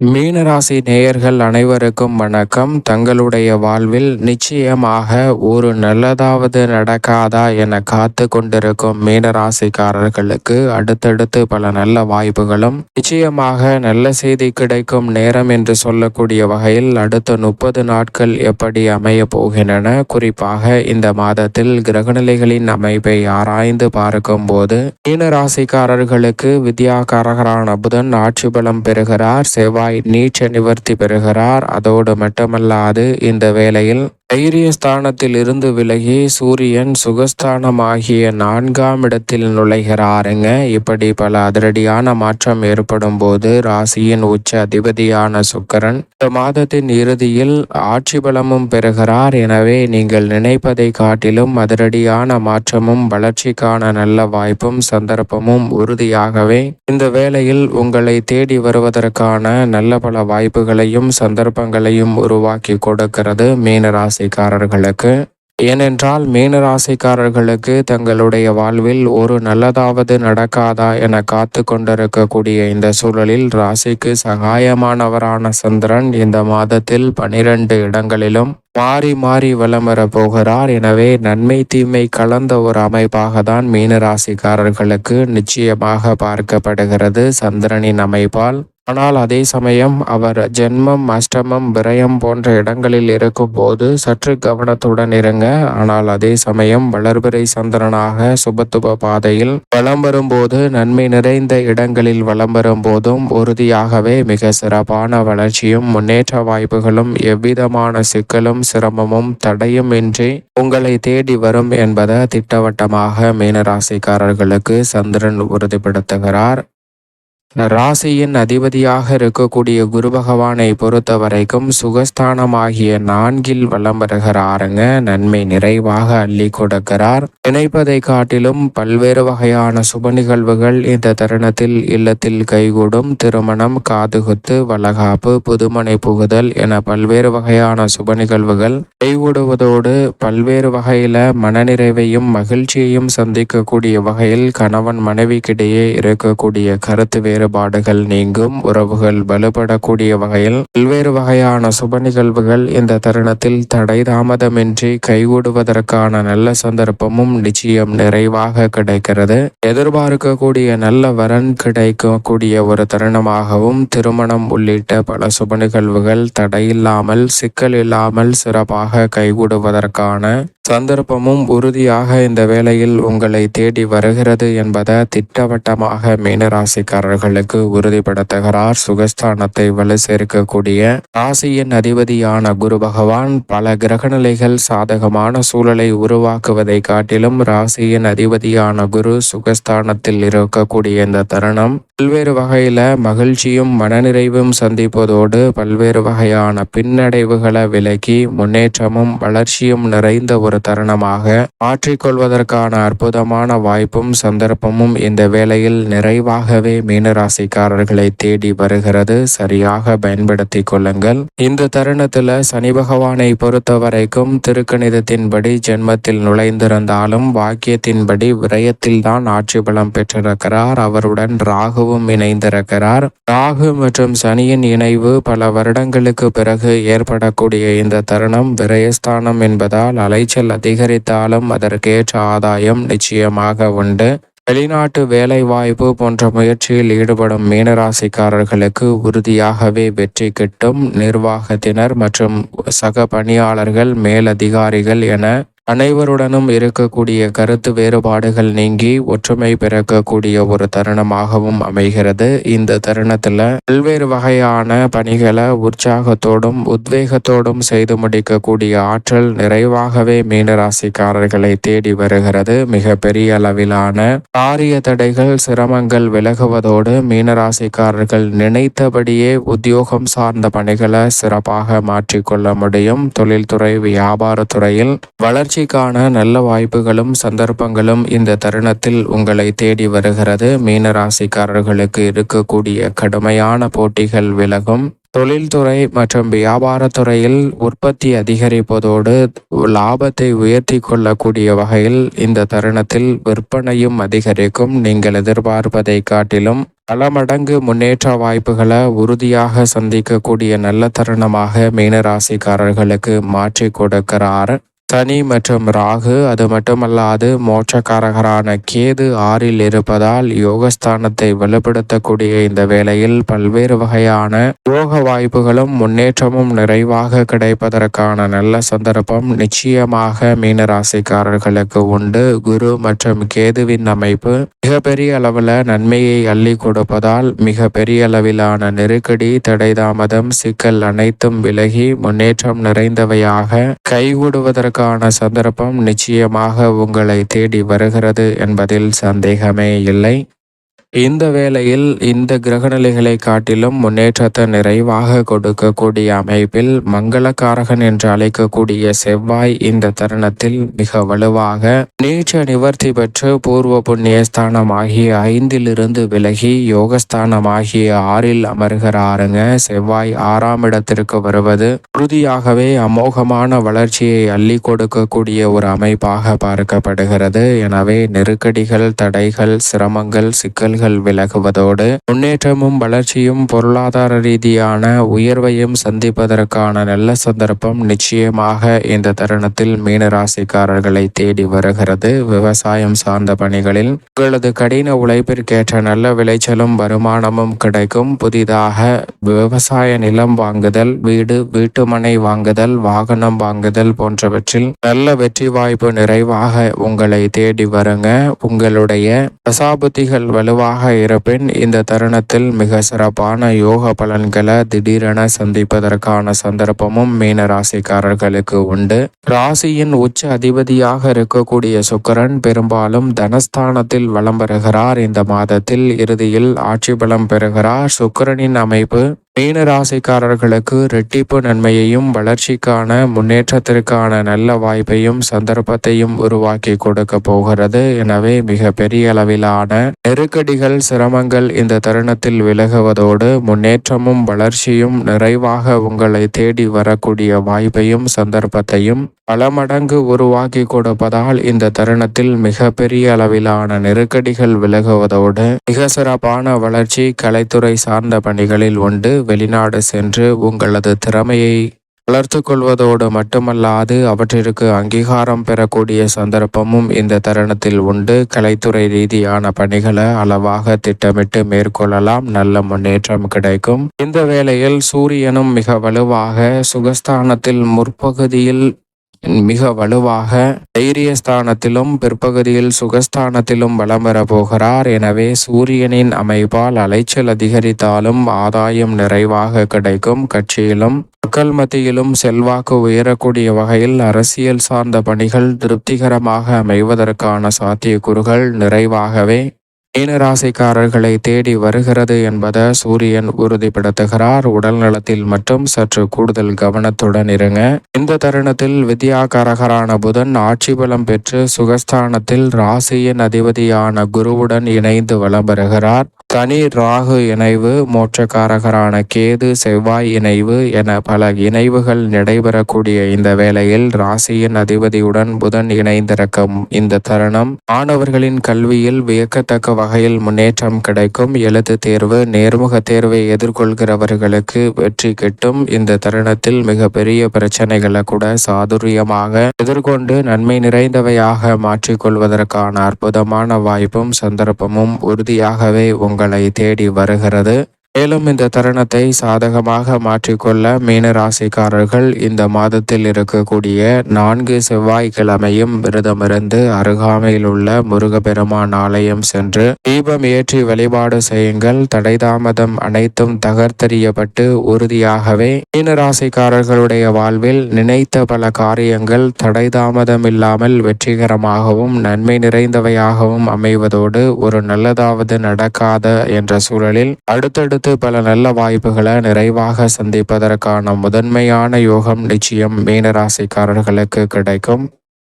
மீனராசி நேயர்கள் அனைவருக்கும் வணக்கம். தங்களுடைய வாழ்வில் நிச்சயமாக ஒரு நல்லதாவது நடக்காதா என காத்து கொண்டிருக்கும் மீனராசிக்காரர்களுக்கு அடுத்தடுத்து பல நல்ல வாய்ப்புகளும் நிச்சயமாக நல்ல செய்தி கிடைக்கும் நேரம் என்று சொல்லக்கூடிய வகையில் அடுத்த முப்பது நாட்கள் எப்படி அமைய போகின்றன குறிப்பாக இந்த மாதத்தில் கிரகநிலைகளின் அமைப்பை ஆராய்ந்து பார்க்கும் போது மீனராசிக்காரர்களுக்கு வித்யாகாரகரான புதன் ஆட்சி பலம் பெறுகிறார். செவ்வாய் நீச்ச நிவர்த்தி பெறுகிறார். அதோடு மட்டுமல்லாது இந்த வேளையில் தைரியஸ்தானத்தில் இருந்து விலகி சூரியன் சுகஸ்தானம் ஆகிய நான்காம் இடத்தில் நுழைகிறாருங்க. இப்படி பல அதிரடியான மாற்றம் ஏற்படும் போது ராசியின் உச்ச அதிபதியான சுக்கரன் இந்த மாதத்தின் இறுதியில் ஆட்சி பலமும் பெறுகிறார். எனவே நீங்கள் நினைப்பதை காட்டிலும் அதிரடியான மாற்றமும் வளர்ச்சிக்கான நல்ல வாய்ப்பும் சந்தர்ப்பமும் உறுதியாகவே இந்த வேளையில் உங்களை தேடி வருவதற்கான நல்ல பல வாய்ப்புகளையும் சந்தர்ப்பங்களையும் உருவாக்கி கொடுக்கிறது மீனராசி. ராசிக்காரர்களுக்கு ஏனென்றால் மீனராசிக்காரர்களுக்கு தங்களுடைய வாழ்வில் ஒரு நல்லதாவது நடக்காதா என காத்து கொண்டிருக்கக்கூடிய இந்த சூழலில் ராசிக்கு சகாயமானவரான சந்திரன் இந்த மாதத்தில் பனிரெண்டு இடங்களிலும் மாறி மாறி வலம் போகிறார். எனவே நன்மை தீமை கலந்த ஒரு அமைப்பாக தான் மீனராசிக்காரர்களுக்கு நிச்சயமாக பார்க்கப்படுகிறது. சந்திரனின் அமைப்பால் ஆனால் அதே சமயம் அவர் ஜென்மம் அஷ்டமம் விரயம் போன்ற இடங்களில் இருக்கும் போது சற்று கவனத்துடன் இருங்க. ஆனால் அதே சமயம் வளர்பிறை சந்திரனாக சுபத்துப பாதையில் வளம் வரும்போது நன்மை நிறைந்த இடங்களில் வளம் வரும்போதும் உறுதியாகவே மிக சிறப்பான வளர்ச்சியும் முன்னேற்ற வாய்ப்புகளும் எவ்விதமான சிக்கலும் சிரமமும் தடையும் இன்றி உங்களை தேடி வரும் என்பதை திட்டவட்டமாக மீனராசிக்காரர்களுக்கு சந்திரன் உறுதிப்படுத்துகிறார். ராசியின் அதிபதியாக இருக்கக்கூடிய குரு பகவானை பொறுத்த வரைக்கும் சுகஸ்தானமாகிய நான்கில் வலம் வருகிறாருங்க. நன்மை நிறைவாக அள்ளி கொடுக்கிறார். நினைப்பதை காட்டிலும் பல்வேறு வகையான சுப நிகழ்வுகள் இந்த தருணத்தில் இல்லத்தில் கைகூடும். திருமணம் காதுகுத்து வளகாப்பு புதுமனை புகுதல் என பல்வேறு வகையான சுப நிகழ்வுகள் கைகூடுவதோடு பல்வேறு வகையில மனநிறைவையும் மகிழ்ச்சியையும் சந்திக்கக்கூடிய வகையில் கணவன் மனைவிக்கிடையே இருக்கக்கூடிய கருத்து வேறு வேறுபாடுகள் நீங்கும் உறவுகள் வலுப்படக்கூடிய வகையில் பல்வேறு வகையான சுப நிகழ்வுகள் இந்த தருணத்தில் தடை தாமதமின்றி கைகூடுவதற்கான நல்ல சந்தர்ப்பமும் நிச்சயம் நிறைவாக கிடைக்கிறது. எதிர்பார்க்கக்கூடிய நல்ல வரன் கிடைக்கக்கூடிய ஒரு தருணமாகவும் திருமணம் உள்ளிட்ட பல சுப நிகழ்வுகள் தடையில்லாமல் சிக்கல் இல்லாமல் சிறப்பாக கைகூடுவதற்கான சந்தர்ப்பமும் உறுதியாக இந்த வேளையில் உங்களை தேடி வருகிறது என்பதை திட்டவட்டமாக உறுதிப்பட தகர சுகஸ்தானத்தை வலு சேர்க்கக்கூடிய ராசியின் அதிபதியான குரு பகவான் பல கிரகநிலைகள் சாதகமான சூழலை உருவாக்குவதை காட்டிலும் ராசியின் அதிபதியான குரு சுகஸ்தானத்தில் இருக்கக்கூடிய இந்த தருணம் பல்வேறு வகையில மகிழ்ச்சியும் மனநிறைவும் சந்திப்பதோடு பல்வேறு வகையான பின்னடைவுகளை விலக்கி முன்னேற்றமும் வளர்ச்சியும் நிறைந்த ஒரு தருணமாக மாற்றிக்கொள்வதற்கான அற்புதமான வாய்ப்பும் சந்தர்ப்பமும் இந்த வேளையில் நிறைவாகவே ராசிக்காரர்களை தேடி வருகிறது. சரியாக பயன்படுத்தி கொள்ளுங்கள். இந்த தருணத்துல சனி பகவானை பொறுத்த வரைக்கும் திருக்கணிதத்தின்படி ஜென்மத்தில் நுழைந்திருந்தாலும் வாக்கியத்தின்படி விரயத்தில் தான் ஆட்சி பலம் பெற்றிருக்கிறார். அவருடன் ராகுவும் இணைந்திருக்கிறார். ராகு மற்றும் சனியின் இணைவு பல வருடங்களுக்கு பிறகு ஏற்படக்கூடிய இந்த தருணம் விரயஸ்தானம் என்பதால் அலைச்சல் அதிகரித்தாலும் அதற்கேற்ற ஆதாயம் நிச்சயமாக உண்டு. வெளிநாட்டு வேலைவாய்ப்பு போன்ற முயற்சியில் ஈடுபடும் மீனராசிக்காரர்களுக்கு உறுதியாகவே வெற்றி கிட்டும் நிர்வாகத்தினர் மற்றும் சக பணியாளர்கள் மேலதிகாரிகள் என அனைவருடனும் இருக்கக்கூடிய கருத்து வேறுபாடுகள் நீங்கி ஒற்றுமை பிறக்கக்கூடிய ஒரு தருணமாகவும் அமைகிறது. இந்த தருணத்துல பல்வேறு வகையான பணிகளை உற்சாகத்தோடும் உத்வேகத்தோடும் செய்து முடிக்கக்கூடிய ஆற்றல் நிறைவாகவே மீனராசிக்காரர்களை தேடி வருகிறது. மிக பெரிய அளவிலான காரிய தடைகள் சிரமங்கள் விலகுவதோடு மீனராசிக்காரர்கள் நினைத்தபடியே உத்தியோகம் சார்ந்த பணிகளை சிறப்பாக மாற்றிக்கொள்ள முடியும். தொழில்துறை வியாபாரத்துறையில் வளர்ச்சி வளர்ச்சிக்கான நல்ல வாய்ப்புகளும் சந்தர்ப்பங்களும் இந்த தருணத்தில் உங்களை தேடி வருகிறது. மீனராசிக்காரர்களுக்கு இருக்கக்கூடிய கடுமையான போட்டிகள் விலகும். தொழில்துறை மற்றும் வியாபாரத்துறையில் உற்பத்தி அதிகரிப்பதோடு லாபத்தை உயர்த்தி கொள்ளக்கூடிய வகையில் இந்த தருணத்தில் விற்பனையும் அதிகரிக்கும். நீங்கள் எதிர்பார்ப்பதை காட்டிலும் பல மடங்கு முன்னேற்ற வாய்ப்புகளை உறுதியாக சந்திக்கக்கூடிய நல்ல தருணமாக மீனராசிக்காரர்களுக்கு மாற்றி கொடுக்கிறார். சனி மற்றும் ராகு அது மட்டுமல்லாது மோட்சக்காரகரான கேது ஆறில் இருப்பதால் யோகஸ்தானத்தை வலுப்படுத்தக்கூடிய இந்த வேளையில் பல்வேறு வகையான யோக வாய்ப்புகளும் முன்னேற்றமும் நிறைவாக கிடைப்பதற்கான நல்ல சந்தர்ப்பம் நிச்சயமாக மீனராசிக்காரர்களுக்கு உண்டு. குரு மற்றும் கேதுவின் அமைப்பு மிகப்பெரிய அளவில் நன்மையை அள்ளி கொடுப்பதால் மிக பெரிய அளவிலான நெருக்கடி தடைதாமதம் சிக்கல் அனைத்தும் விலகி முன்னேற்றம் நிறைந்தவையாக கைகூடுவதற்கு அதற்கான சந்தர்ப்பம் நிச்சயமாக உங்களை தேடி வருகிறது என்பதில் சந்தேகமே இல்லை. இந்த வேளையில் இந்த கிரகநிலைகளை காட்டிலும் முன்னேற்றத்தை நிறைவாக கொடுக்கக்கூடிய அமைப்பில் மங்களக்காரகன் என்று அழைக்கக்கூடிய செவ்வாய் இந்த தருணத்தில் மிக வலுவாக நீச்ச நிவர்த்தி பெற்று பூர்வ புண்ணியஸ்தானம் ஆகிய ஐந்திலிருந்து விலகி யோகஸ்தானம் ஆகிய ஆறில் அமர்கிறாருங்க. செவ்வாய் ஆறாம் இடத்திற்கு வருவது உறுதியாகவே அமோகமான வளர்ச்சியை அள்ளி கொடுக்கக்கூடிய ஒரு அமைப்பாக பார்க்கப்படுகிறது. எனவே நெருக்கடிகள் தடைகள் சிரமங்கள் சிக்கல்கள் சிக்கல்கள் விலகுவதோடு முன்னேற்றமும் வளர்ச்சியும் பொருளாதார ரீதியான உயர்வையும் சந்திப்பதற்கான நல்ல சந்தர்ப்பம் நிச்சயமாக இந்த தருணத்தில் மீனராசிக்காரர்களை தேடி வருகிறது. விவசாயம் சார்ந்த பணிகளில் உங்களது கடின உழைப்பிற்கேற்ற நல்ல விளைச்சலும் வருமானமும் கிடைக்கும். புதிதாக விவசாய நிலம் வாங்குதல் வீடு வீட்டுமனை வாங்குதல் வாகனம் வாங்குதல் போன்றவற்றில் நல்ல வெற்றி வாய்ப்பு நிறைவாக உங்களை தேடி வருங்க. உங்களுடைய தசாபுத்திகள் வலுவாக சிறப்பாக இருப்பின் இந்த தருணத்தில் மிக சிறப்பான யோக பலன்களை திடீரென சந்திப்பதற்கான சந்தர்ப்பமும் மீன ராசிக்காரர்களுக்கு உண்டு. ராசியின் உச்ச அதிபதியாக இருக்கக்கூடிய சுக்கரன் பெரும்பாலும் தனஸ்தானத்தில் வலம் பெறுகிறார் இந்த மாதத்தில் இறுதியில் ஆட்சி பலம் பெறுகிறார். சுக்கரனின் அமைப்பு மீன ராசிக்காரர்களுக்கு ரெட்டிப்பு நன்மையையும் வளர்ச்சிக்கான முன்னேற்றத்திற்கான நல்ல வாய்ப்பையும் சந்தர்ப்பத்தையும் உருவாக்கி கொடுக்க போகிறது. எனவே மிக பெரிய அளவிலான நெருக்கடிகள் சிரமங்கள் இந்த தருணத்தில் விலகுவதோடு முன்னேற்றமும் வளர்ச்சியும் நிறைவாக உங்களை தேடி வரக்கூடிய வாய்ப்பையும் சந்தர்ப்பத்தையும் பல மடங்கு உருவாக்கி கொடுப்பதால் இந்த தருணத்தில் மிக பெரிய அளவிலான நெருக்கடிகள் விலகுவதோடு மிக சிறப்பான வளர்ச்சி கலைத்துறை சார்ந்த பணிகளில் உண்டு. வெளிநாடு சென்று உங்களது திறமையை வளர்த்து கொள்வதோடு மட்டுமல்லாது அவற்றிற்கு அங்கீகாரம் பெறக்கூடிய சந்தர்ப்பமும் இந்த தருணத்தில் உண்டு. கலைத்துறை ரீதியான பணிகளை அளவாக திட்டமிட்டு மேற்கொள்ளலாம். நல்ல முன்னேற்றம் கிடைக்கும். இந்த வேளையில் சூரியனும் மிக வலுவாக சுகஸ்தானத்தில் முற்பகுதியில் மிக வலுவாக தைரியஸ்தானத்திலும் பிற்பகுதியில் சுகஸ்தானத்திலும் வலம் போகிறார். எனவே சூரியனின் அமைப்பால் அலைச்சல் அதிகரித்தாலும் ஆதாயம் நிறைவாக கிடைக்கும். கட்சியிலும் மக்கள் மத்தியிலும் செல்வாக்கு உயரக்கூடிய வகையில் அரசியல் சார்ந்த பணிகள் திருப்திகரமாக அமைவதற்கான சாத்தியக்கூறுகள் நிறைவாகவே மீனராசிக்காரர்களை தேடி வருகிறது என்பதை சூரியன் உறுதிப்படுத்துகிறார். உடல் நலத்தில் மட்டும் சற்று கூடுதல் கவனத்துடன் இருங்க. இந்த தருணத்தில் வித்யாகாரகரான புதன் ஆட்சி பலம் பெற்று சுகஸ்தானத்தில் ராசியின் அதிபதியான குருவுடன் இணைந்து வலம் பெறுகிறார் தனி ராகு இணைவு மோட்சக்காரகரான கேது செவ்வாய் இணைவு என பல இணைவுகள் நடைபெறக்கூடிய இந்த வேளையில் ராசியின் அதிபதியுடன் புதன் இணைந்திருக்கும் இந்த தருணம் மாணவர்களின் கல்வியில் வியக்கத்தக்க வகையில் முன்னேற்றம் கிடைக்கும். எழுத்து தேர்வு நேர்முக தேர்வை எதிர்கொள்கிறவர்களுக்கு வெற்றி கிட்டும். இந்த தருணத்தில் மிகப்பெரிய பிரச்சனைகளை கூட சாதுரியமாக எதிர்கொண்டு நன்மை நிறைந்தவையாக மாற்றிக்கொள்வதற்கான அற்புதமான வாய்ப்பும் சந்தர்ப்பமும் உறுதியாகவே உங்களை தேடி வருகிறது. மேலும் இந்த தருணத்தை சாதகமாக மாற்றிக்கொள்ள மீன ராசிக்காரர்கள் இந்த மாதத்தில் இருக்கக்கூடிய நான்கு செவ்வாய்க்கிழமையும் விரதமிருந்து அருகாமையில் உள்ள முருகப்பெருமான் ஆலயம் சென்று தீபம் ஏற்றி வழிபாடு செய்யுங்கள். தடைதாமதம் அனைத்தும் தகர்த்தறியப்பட்டு உறுதியாகவே மீன ராசிக்காரர்களுடைய வாழ்வில் நினைத்த பல காரியங்கள் தடைதாமதம் இல்லாமல் வெற்றிகரமாகவும் நன்மை நிறைந்தவையாகவும் அமைவதோடு ஒரு நல்லதாவது நடக்காத என்ற சூழலில் அடுத்தடுத்து அடுத்து பல நல்ல வாய்ப்புகளை நிறைவாக சந்திப்பதற்கான முதன்மையான யோகம் நிச்சயம் மீனராசிக்காரர்களுக்கு கிடைக்கும்.